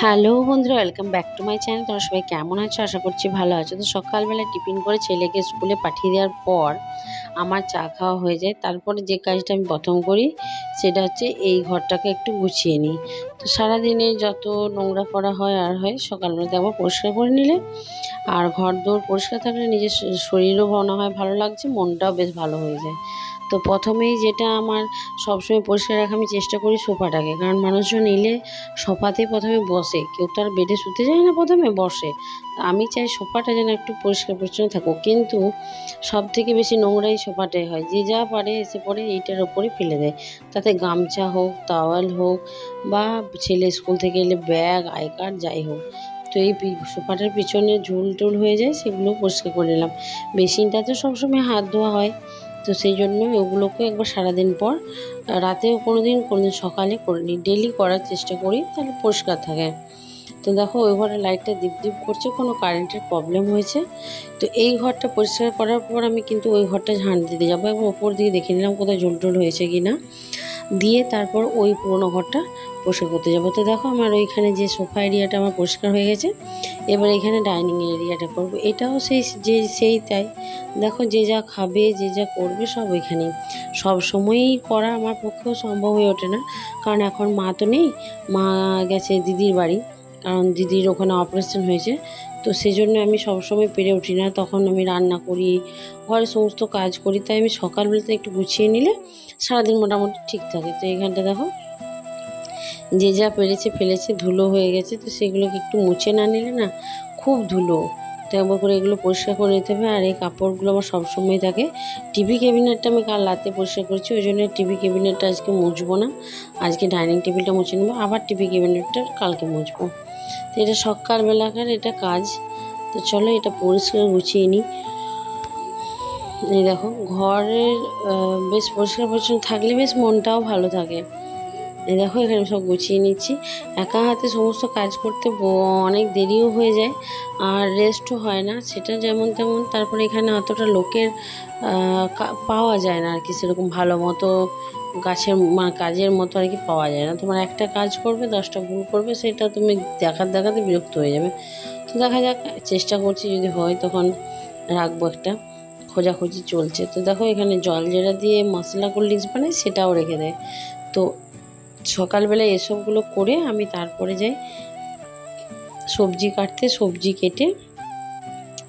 Hello বন্ধুরা welcome back to my channel তোমরা সবাই কেমন আছো? আশা করছি ভালো আছো। তো সকালবেলা টিফিন করে ছেলেকে স্কুলে পাঠিয়ে দেওয়ার পর আমার চা খাওয়া হয়ে যায়। তারপরে যে কাজটা আমি প্রথম করি, সেটা হচ্ছে এই ঘরটাকে একটু গুছিয়ে নিই। তো সারাদিনে যত নোংরা করা হয় আর হয় সকালবেলা একবার পরিষ্কার করে নিলে আর ঘর দৌড় পরিষ্কার থাকলে নিজের শরীরও মনে হয় ভালো লাগছে, মনটাও বেশ ভালো হয়ে যায়। তো প্রথমেই যেটা আমার সবসময় পরিষ্কার রাখা আমি চেষ্টা করি সোফাটাকে। কারণ মানুষজন এলে সোফাতেই প্রথমে বসে। কেউ তো আর বেডে শুতে যায় না প্রথমে, বসে। আমি চাই সোফাটা যেন একটু পরিষ্কার পরিচ্ছন্ন থাকুক। কিন্তু সব থেকে বেশি নোংরাই সোফাটাই হয়। যে যা পারে এসে পড়ে এইটার ওপরে ফেলে দেয়। তাতে গামছা হোক তাওয়াল হোক বা ছেলে স্কুল থেকে এলে ব্যাগ, আই কার্ড, যাই হোক। তো এই সোফাটার পিছনে ঝুল টুল হয়ে যায়, সেগুলো পরিষ্কার করে নিলাম। বেসিনটা তো সবসময় হাত ধোয়া হয়। তো সেই জন্য ওগুলোকে একবার সারাদিন পর, রাতেও কোনো দিন কোনো দিন সকালে করে নিই ডেলি করার চেষ্টা করি, তাহলে পরিষ্কার থাকে। তো দেখো, ওই ঘরে লাইটটা ডিপ ডিপ করছে, কোনো কারেন্টের প্রবলেম হয়েছে। তো এই ঘরটা পরিষ্কার করার পর আমি কিন্তু ওই ঘরটা ঝাঁট দিতে যাব এবং ওপর দিকে দেখে নিলাম কোথায় ঝোল টোল হয়েছে কি না দিয়ে তারপর ওই পুরোনো ঘরটা পরিষ্কার করতে যাব। তো দেখো আমার ওইখানে যে সোফা এরিয়াটা আমার পরিষ্কার হয়ে গেছে, এবার এখানে ডাইনিং এরিয়াটা করব। এটাও সেই, যে সেই তাই। দেখো যে যা খাবে, যে যা করবে সব ওইখানেই। সব সময়ই করা আমার পক্ষেও সম্ভব হয়ে ওঠে না। কারণ এখন মা তো নেই, মা গেছে দিদির বাড়ি। কারণ দিদির ওখানে অপারেশন হয়েছে। তো সেই জন্য আমি সবসময় পেরে উঠি না। তখন আমি রান্না করি, ঘরে সমস্ত কাজ করি। তাই আমি সকালবেলাতে একটু গুছিয়ে নিলে সারাদিন মোটামুটি ঠিক থাকে। তো এখানটা দেখো যে যা পেরেছে ফেলেছে, ধুলো হয়ে গেছে, তো সেগুলোকে একটু মুছে না নিলে না খুব ধুলো। তো করে এগুলো পরিষ্কার করে নিতে হবে। আর এই কাপড়গুলো আমার সবসময় থাকে। টিভি ক্যাবিনেটটা আমি কাল রাতে পরিষ্কার করেছি, ওই জন্য টিভি ক্যাবিনেটটা আজকে মুছবো না। আজকে ডাইনিং টেবিলটা মুছে নেব, আবার টিভি ক্যাবিনেটটা কালকে মুছবো। তো এটা সকালবেলাকার এটা কাজ। তো চলো এটা পরিষ্কার গুছিয়ে নিই। এই দেখো, ঘরের বেশ পরিষ্কার পরিচ্ছন্ন থাকলে বেশ মনটাও ভালো থাকে। দেখো, এখানে সব গুছিয়ে নিচ্ছি। একা হাতে সমস্ত কাজ করতে অনেক দেরিও হয়ে যায় আর রেস্টও হয় না। সেটা যেমন তেমন, তারপরে এখানে অতটা লোকের পাওয়া যায় না আর কি। সেরকম ভালো মতো গাছের মা- কাজের মতো আর কি পাওয়া যায় না। তোমার একটা কাজ করবে, দশটা ভুল করবে, সেটা তুমি দেখার দেখাতে বিরক্ত হয়ে যাবে। তো দেখা যাক, চেষ্টা করছি যদি হয় তখন রাখব একটা। খোঁজাখুঁজি চলছে। তো দেখো, এখানে জল যেটা দিয়ে মশলা কোল্ড ড্রিঙ্কস বানাই, সেটাও রেখে দেয়। তো সকালবেলা এসবগুলো করে আমি তারপরে যাই সবজি কাটতে, সবজি কেটে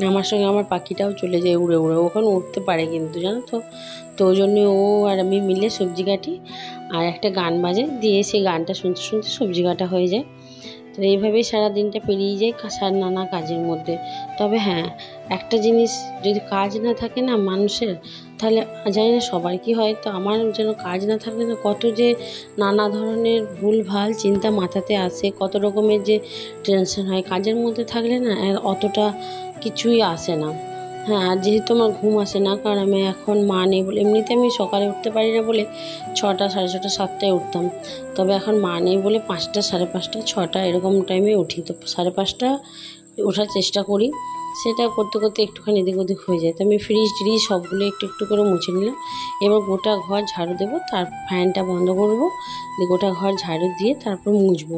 আমার সঙ্গে আমার পাখিটাও চলে যায় উড়ে উড়ে। ওখানে উঠতে পারে কিন্তু, জানো তো? তো ওই জন্য ও আর আমি মিলে সবজি কাটি আর একটা গান বাজে, দিয়ে সেই গানটা শুনতে শুনতে সবজি কাটা হয়ে যায়। তো এইভাবেই সারা দিনটা পেরিয়ে যায় সার নানা কাজের মধ্যে। তবে হ্যাঁ একটা জিনিস যদি কাজ না থাকে না মানুষের, তাহলে জানি না সবার কি হয়। তো আমার যেন কাজ না থাকলে না, কত যে নানা ধরনের ভুলভাল চিন্তা মাথাতে আসে, কত রকমের যে টেনশন হয়, কাজের মধ্যে থাকলে না অতটা কিছুই আসে না। হ্যাঁ আর যেহেতু আমার ঘুম আসে না, কারণ আমি এখন মা নেই বলে, এমনিতে আমি সকালে উঠতে পারি না বলে ছটা, সাড়ে ছটা, সাতটায় উঠতাম। তবে এখন মা নেই বলে পাঁচটা, সাড়ে পাঁচটা, ছটা এরকম টাইমে উঠি। তো সাড়ে পাঁচটা ওঠার চেষ্টা করি। সেটা করতে করতে একটুখানি এদিক ওদিক হয়ে যায়। তো আমি ফ্রিজ ট্রিজ সবগুলো একটু একটু করে মুছে নিলাম এবার গোটা ঘর ঝাড়ু দেবো। তার ফ্যানটা বন্ধ করব। দিয়ে গোটা ঘর ঝাড়ু দিয়ে তারপর মুছবো।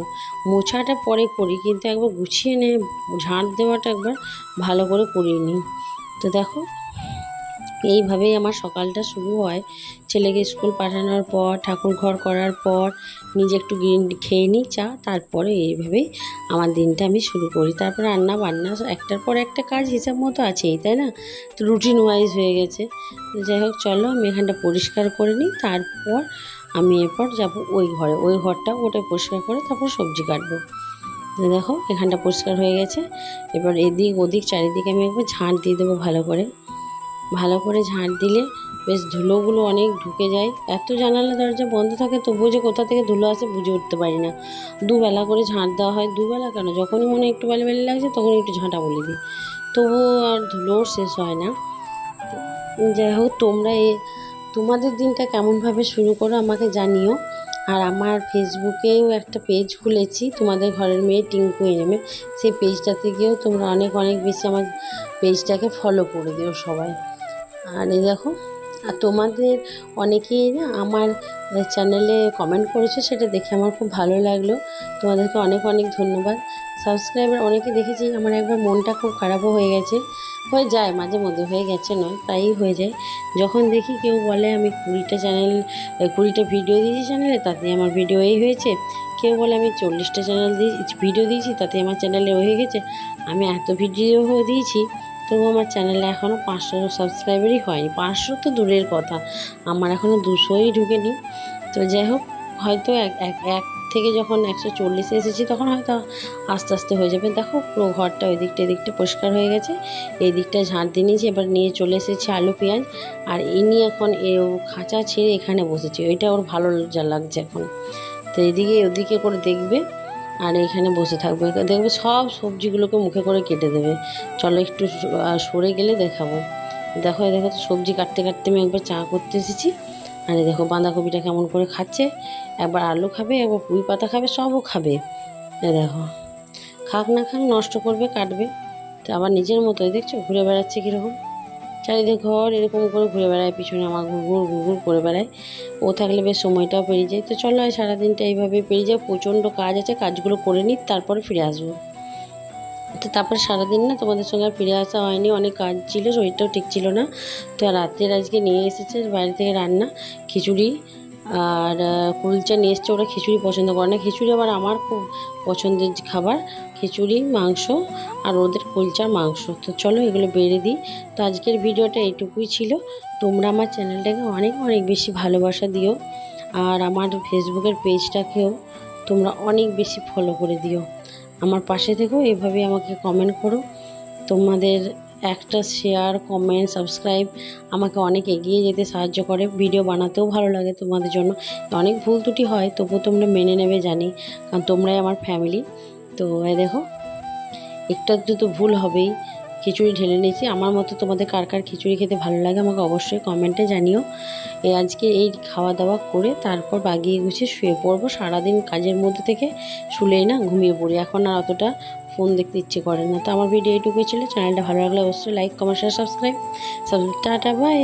মোছাটা পরে করি, কিন্তু একবার গুছিয়ে নিয়ে ঝাঁট দেওয়াটা একবার ভালো করে করিয়ে নিই। তো দেখো, এইভাবেই আমার সকালটা শুরু হয়। ছেলেকে স্কুল পাঠানোর পর, ঠাকুর ঘর করার পর, নিজে একটু খেয়ে নিই, চা, তারপরে এইভাবেই আমার দিনটা আমি শুরু করি। তারপর রান্না বান্না, একটার পর একটা কাজ হিসাব মতো আছেই, তাই না? তো রুটিন ওয়াইজ হয়ে গেছে। যাই হোক, চলো আমি এখানটা পরিষ্কার করে নিই, তারপর আমি এরপর যাব ওই ঘরে। ওই ঘরটা ওটা পরিষ্কার করে তারপর সবজি কাটবো। দেখো, এখানটা পরিষ্কার হয়ে গেছে। এবার এদিক ওদিক চারিদিকে আমি একবার ঝাঁট দিয়ে দেবো ভালো করে। ভালো করে ঝাঁট দিলে বেশ ধুলোগুলো অনেক ঢুকে যায়। এত জানালা দরজা বন্ধ থাকে, তবুও যে কোথা থেকে ধুলো আসে বুঝে উঠতে পারি না। দুবেলা করে ঝাঁট দেওয়া হয়। দুবেলা কেন? যখনই মনে একটু বেলা বেলা লাগছে তখন একটু ঝাঁটা বলে দিই। তবুও আর ধুলোর শেষ হয় না। যাই হোক, তোমরা এ তোমাদের দিনটা কেমনভাবে শুরু করো আমাকে জানিও। আর আমার ফেসবুকেও একটা পেজ খুলেছি, তোমাদের ঘরের মেয়ে টিঙ্কু এনেমে সেই পেজটাতে গিয়েও তোমরা অনেক অনেক বেশি আমার পেজটাকে ফলো করে দিও সবাই। আর এই দেখো, আর তোমাদের অনেকেই না আমার চ্যানেলে কমেন্ট করেছ, সেটা দেখে আমার খুব ভালো লাগল। তোমাদেরকে অনেক অনেক ধন্যবাদ। সাবস্ক্রাইবার অনেকে দেখেছি, আমার একবার মনটা খুব খারাপও হয়ে গেছে। হয়ে যায়, মাঝে মধ্যে হয়ে গেছে নয়, প্রায়ই হয়ে যায়। যখন দেখি কেউ বলে, আমি কুড়িটা চ্যানেল কুড়িটা ভিডিও দিয়েছি চ্যানেলে তাতে আমার ভিডিও এই হয়েছে। কেউ বলে, আমি চল্লিশটা চ্যানেল দিয়ে ভিডিও দিয়েছি, তাতে আমার চ্যানেলে হয়ে গেছে। আমি এত ভিডিও দিয়েছি তবু আমার চ্যানেলে এখনও পাঁচশো সাবস্ক্রাইবারই হয়নি। পাঁচশো তো দূরের কথা, আমার এখনও দুশোই ঢুকেনি। তো যাই হোক, হয়তো এক এক থেকে যখন একশো চল্লিশে এসেছি, তখন হয়তো আস্তে আস্তে হয়ে যাবে। দেখো, পুরো ঘরটা ওই দিকটা এদিকটা পরিষ্কার হয়ে গেছে। এই দিকটা ঝাঁট দিয়ে নিয়েছি, এবার নিয়ে চলে এসেছি আলু, পেঁয়াজ। আর ইনি এখন এ ও খাঁচা ছেড়ে এখানে বসেছে। ওইটা ওর ভালো লাগছে এখন। তো এদিকে ওদিকে করে দেখবে আর এখানে বসে থাকবে। দেখবে সব সবজিগুলোকে মুখে করে কেটে দেবে। চলো একটু সরে গেলে দেখাবো। দেখো দেখো সবজি কাটতে কাটতে আমি একবার চা করতে এসেছি। আর দেখো বাঁধাকপিটা কেমন করে খাচ্ছে। একবার আলু খাবে, একবার পুঁই পাতা খাবে সবও খাবে। দেখো, খাক না খাক, নষ্ট করবে, কাটবে। তো আবার নিজের মতোই, দেখছ? ঘুরে বেড়াচ্ছে কীরকম? চারিদিকে ঘর এরকম করে ঘুরে বেড়ায়, পিছনে আমার ঘুরঘুর ঘুরঘুর করে বেড়ায়। ও থাকলে বেশ সময়টাও পেরিয়ে যায়। তো চলো সারাদিনটা এইভাবে পেরিয়ে যায়। প্রচণ্ড কাজ আছে, কাজগুলো করে নিই, তারপরে ফিরে আসব। তো তারপর সারাদিন না তোমাদের সঙ্গে আর ফিরে আসা হয়নি, অনেক কাজ ছিল, শরীরটাও ঠিক ছিল না। তো রাত্রের আজকে নিয়ে এসেছে বাইরে থেকে রান্না, খিচুড়ি আর কুলচা নিয়ে এসছে ওরা খিচুড়ি পছন্দ করে না। খিচুড়ি আবার আমার খুব পছন্দের খাবার, খিচুড়ি, মাংস আর ওদের কুলচার মাংস। তো চলো এগুলো বেড়ে দিই। তো আজকের ভিডিওটা এইটুকুই ছিল। তোমরা আমার চ্যানেলটাকে অনেক অনেক বেশি ভালোবাসা দিও আর আমার ফেসবুকের পেজটাকেও তোমরা অনেক বেশি ফলো করে দিও। আমার পাশে থেকেও এভাবে আমাকে কমেন্ট করো। তোমাদের একটা শেয়ার কমেন্ট সাবস্ক্রাইব আমাকে অনেক এগিয়ে যেতে সাহায্য করে। ভিডিও বানাতেও ভালো লাগে তোমাদের জন্য। অনেক ভুল ত্রুটি হয়, তবুও তোমরা মেনে নেবে, জানি। কারণ তোমরাই আমার ফ্যামিলি তো দেখো, একটু তো ভুল হবেই। খিচুড়ি ঢেলে নিয়েছি। আমার মতো তোমাদের কার কার খিচুড়ি খেতে ভালো লাগে আমাকে অবশ্যই কমেন্টে জানিও। এ আজকে এই খাওয়া দাওয়া করে তারপর বাগিয়ে গুছিয়ে শুয়ে পড়ব। সারাদিন কাজের মধ্যে থেকে শুলেই না ঘুমিয়ে পড়ি। এখন আর অতটা ফোন দেখতে ইচ্ছে করে না। তো আমার ভিডিও এইটুকুই ছিল। চ্যানেলটা ভালো লাগলে অবশ্যই like comment share subscribe subscribe tata bye